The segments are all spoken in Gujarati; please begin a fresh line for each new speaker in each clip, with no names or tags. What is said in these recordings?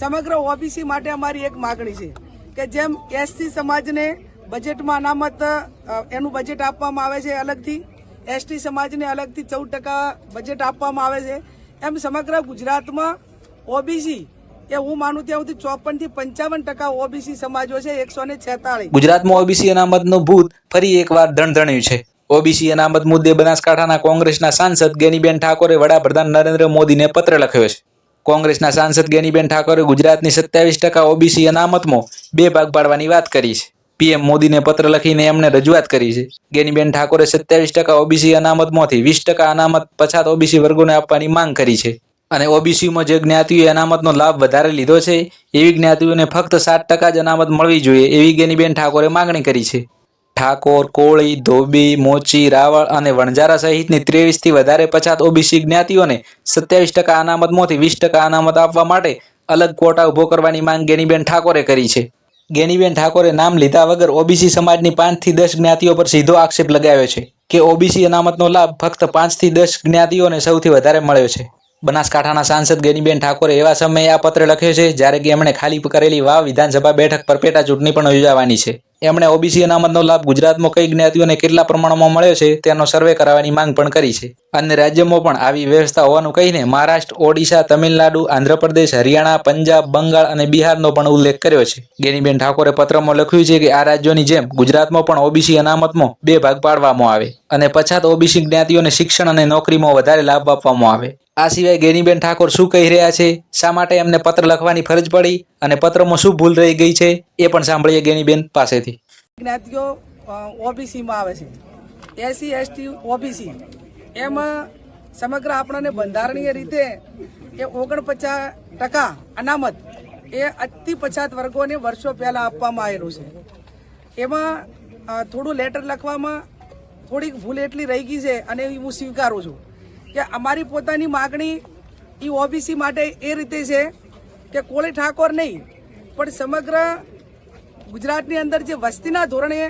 સમગ્ર ઓબીસી માટે અમારી એક માગણી છે કે જેમ એસસી સમાજને બજેટમાં અનામત એનું બજેટ આપવામાં આવે છે અલગથી એસટી સમાજને અલગથી ચૌદ ટકા બજેટ આપવામાં આવે છે, એમ સમગ્ર ગુજરાતમાં ઓબીસી એ હું માનું ત્યાં સુધી ચોપનથી પંચાવન ટકા ઓબીસી સમાજો છે, એકસો ને છેતાળીસ.
ગુજરાતમાં ઓબીસી અનામતનું ભૂત ફરી એકવાર ધણધણ્યું છે. ઓબીસી અનામત મુદ્દે બનાસકાંઠાના કોંગ્રેસના સાંસદ ગેનીબેન ઠાકોરે વડાપ્રધાન નરેન્દ્ર મોદીને પત્ર લખ્યો છે. કોંગ્રેસના સાંસદ ગેનીબેન ઠાકોરે ગુજરાતની સત્યાવીસ ટકા ઓબીસી અનામતમાં બે ભાગ પાડવાની વાત કરી છે. પીએમ મોદીને પત્ર લખીને એમને રજૂઆત કરી છે. ગેનીબેન ઠાકોરે સત્યાવીસ ટકા ઓબીસી અનામતમાંથી વીસ ટકા અનામત પછાત ઓબીસી વર્ગોને આપવાની માંગ કરી છે. અને ઓબીસીમાં જે જ્ઞાતિઓએ અનામતનો લાભ વધારે લીધો છે, એવી જ્ઞાતિઓને ફક્ત સાત ટકા જ અનામત મળવી જોઈએ, એવી ગેનીબેન ઠાકોરે માંગણી કરી છે. ઠાકોર, કોળી, ધોબી, મોચી, રાવળ અને વણઝારા સહિતની ત્રેવીસથી વધારે પછાત ઓબીસી જ્ઞાતિઓને સત્યાવીસ ટકા અનામતમાંથી વીસ ટકા અનામત આપવા માટે અલગ કોટા ઊભો કરવાની માંગ ગેનીબેન ઠાકોરે કરી છે. ગેનીબેન ઠાકોરે નામ લીધા વગર ઓબીસી સમાજની પાંચથી દસ જ્ઞાતિઓ પર સીધો આક્ષેપ લગાવ્યો છે કે ઓબીસી અનામતનો લાભ ફક્ત પાંચથી દસ જ્ઞાતિઓને સૌથી વધારે મળ્યો છે. બનાસકાંઠાના સાંસદ ગેનીબેન ઠાકોરે એવા સમયે આ પત્ર લખ્યો છે જ્યારે કે એમણે ખાલી કરેલી વાવ વિધાનસભા બેઠક પર પેટા ચૂંટણી પણ યોજાવાની છે. એમણે ઓબીસી અનામતનો લાભ ગુજરાતમાં કઈ જ્ઞાતિઓને કેટલા પ્રમાણમાં મળ્યો છે તેનો સર્વે કરાવવાની માંગ પણ કરી છે. અન્ય રાજ્યમાં પણ આવી વ્યવસ્થા હોવાનું કહીને મહારાષ્ટ્ર, ઓડિશા, તમિલનાડુ, આંધ્રપ્રદેશ, હરિયાણા, પંજાબ, બંગાળ અને બિહારનો પણ ઉલ્લેખ કર્યો છે. ગેનીબેન ઠાકોરે પત્રમાં લખ્યું છે કે આ રાજ્યોની જેમ ગુજરાતમાં પણ ઓબીસી અનામતમાં બે ભાગ પાડવામાં આવે અને પછાત ઓબીસી જ્ઞાતિઓને શિક્ષણ અને નોકરીમાં વધારે લાભ આપવામાં આવે. આ સિવાય ગેનીબેન ઠાકોર શું કહી રહ્યા છે? શા માટે એમને પત્ર લખવાની ફરજ પડી? અને પત્રમાં શું ભૂલ રહી ગઈ છે? એ પણ સાંભળીએ ગેનીબેન પાસેથી.
જ્ઞાતિઓ ઓબીસીમાં આવે છે. SC, ST, OBC. એમાં સમગ્ર આપણને બંધારણીય રીતે એ ઓગણપચાસ ટકા અનામત એ અતિ પછાત વર્ગોને વર્ષો પહેલા આપવામાં આવેલું છે. એમાં થોડું લેટર લખવામાં થોડીક ભૂલ એટલી રહી ગઈ છે અને હું સ્વીકારું છું. કે અમારી પોતાની માગણી એ ઓબીસી માટે એ રીતે છે કે કોળી ઠાકોર નહીં, પણ સમગ્ર ગુજરાતની અંદર જે વસ્તીના ધોરણે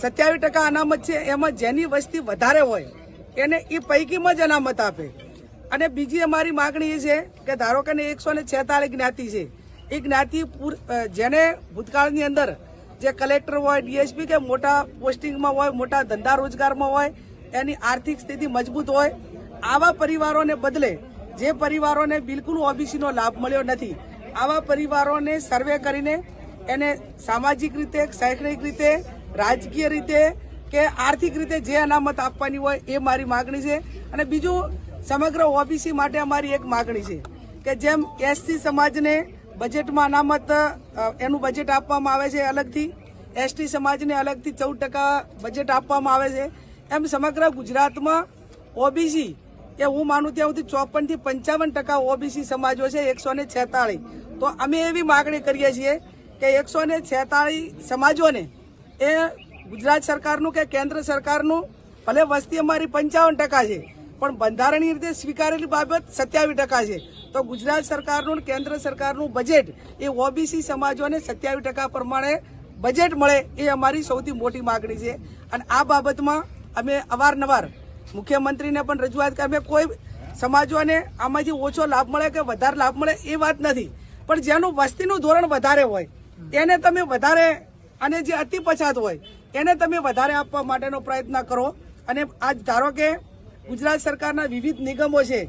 સત્યાવીસ ટકા અનામત છે, એમાં જેની વસ્તી વધારે હોય, એને એ પૈકીમાં જ અનામત આપે. અને બીજી અમારી માગણી એ છે કે ધારો કે એકસો ને છેતાલીસ જ્ઞાતિ છે એ જ્ઞાતિ જેને ભૂતકાળની અંદર જે કલેક્ટર હોય, ડીએસપી કે મોટા પોસ્ટિંગમાં હોય, મોટા ધંધા રોજગારમાં હોય, એની આર્થિક સ્થિતિ મજબૂત હોય આવા પરિવારોને બદલે જે પરિવારોને બિલકુલ ઓબીસીનો લાભ મળ્યો નથી, આવા પરિવારોને સર્વે કરીને એને સામાજિક રીતે, શૈક્ષણિક રીતે, રાજકીય રીતે કે આર્થિક રીતે જે અનામત આપવાની હોય એ મારી માગણી છે. અને બીજું, સમગ્ર ઓબીસી માટે અમારી એક માગણી છે કે જેમ એસસી સમાજને બજેટમાં અનામત એનું બજેટ આપવામાં આવે છે અલગથી, એસટી સમાજને અલગથી ચૌદ ટકા બજેટ આપવામાં આવે છે. એમ સમગ્ર ગુજરાતમાં ઓબીસી એ હું માનું ત્યાં સુધી ચોપનથી પંચાવન ટકા ઓબીસી સમાજો છે, એકસો ને તો અમે એવી માગણી કરીએ છીએ કે એકસો ને સમાજોને એ ગુજરાત સરકારનું કે કેન્દ્ર સરકારનું, ભલે વસ્તી અમારી પંચાવન ટકા છે, પણ બંધારણીય રીતે સ્વીકારેલી બાબત સત્યાવીસ ટકા છે. તો ગુજરાત સરકારનું કેન્દ્ર સરકારનું બજેટ એ ઓબીસી સમાજોને સત્યાવીસ ટકા પ્રમાણે બજેટ મળે એ અમારી સૌથી મોટી માગણી છે. અને આ બાબતમાં અમે અવારનવાર મુખ્યમંત્રીને પણ રજૂઆત કરી. કોઈ સમાજોને આમાંથી ઓછો લાભ મળે કે વધારે લાભ મળે એ વાત નથી. પણ જેનું વસ્તીનું ધોરણ વધારે હોય, એને તમે વધારે અને જે અતિ પછાત હોય, એને તમે વધારે આપવા માટેનો પ્રયત્ન કરો. અને આજ ધારો કે ગુજરાત સરકારના વિવિધ નિગમો છે,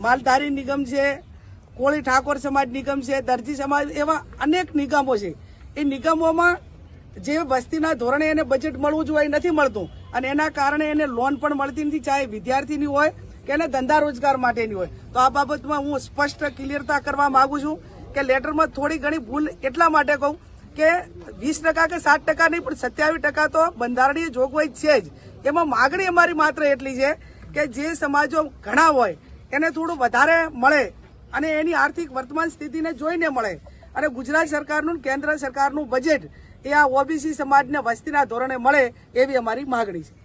માલધારી નિગમ છે, કોળી ઠાકોર સમાજ નિગમ છે, દરજી સમાજ એવા અનેક નિગમો છે. એ નિગમોમાં જે વસ્તીના ધોરણે એને બજેટ મળવું જોઈએ નથી મળતું. અને એના કારણે એને લોન પણ મળતી નથી, ચાહે વિદ્યાર્થીની હોય કે એને ધંધા રોજગાર માટેની હોય. તો આ બાબતમાં હું સ્પષ્ટ ક્લિયરતા કરવા માંગુ છું કે લેટરમાં થોડી ઘણી ભૂલ એટલા માટે કહું કે વીસ ટકા કે સાત ટકા નહીં, પણ સત્યાવીસ ટકા તો બંધારણીય જોગવાઈ છે જ. એમાં માગણી અમારી માત્ર એટલી છે કે જે સમાજો ઘણા હોય, એને થોડું વધારે મળે અને એની આર્થિક વર્તમાન સ્થિતિને જોઈને મળે. અને ગુજરાત સરકારનું કેન્દ્ર સરકારનું બજેટ એ આ ઓબીસી સમાજને વસ્તીના ધોરણે મળે એવી અમારી માગણી છે.